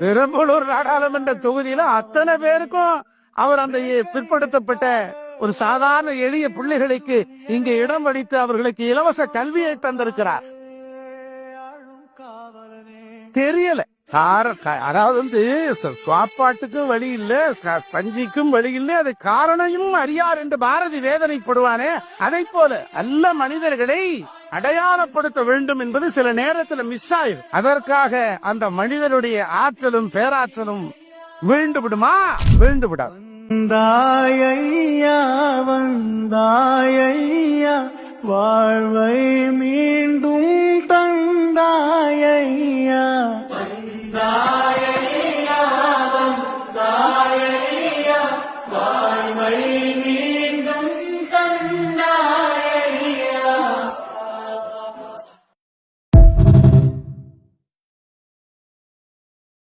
பெரம்பலூர் நாடாளுமன்ற தொகுதியில அத்தனை பேருக்கும் அவர் அந்த பிற்படுத்தப்பட்ட ஒரு சாதாரண எளிய பிள்ளைகளுக்கு இங்கு இடம் அளித்து அவர்களுக்கு இலவச கல்வியை தந்திருக்கிறார். தெரியல. அதாவது வந்து சாப்பாட்டுக்கும் வழி இல்ல பஞ்சிக்கும் வழி இல்ல அது காரணையும் அறியார் என்று பாரதி வேதனைப்படுவானே? அதை போல அல்ல மனிதர்களை அடையாளப்படுத்த வேண்டும் என்பது சில நேரத்தில் மிஸ் ஆயிரும். அதற்காக அந்த மனிதனுடைய ஆற்றலும் பேராற்றலும் வீழ்ந்து விடுமா வீழ்ந்து விடாது வந்தாயையா வந்தாயையா வாழ்வை மீண்டும்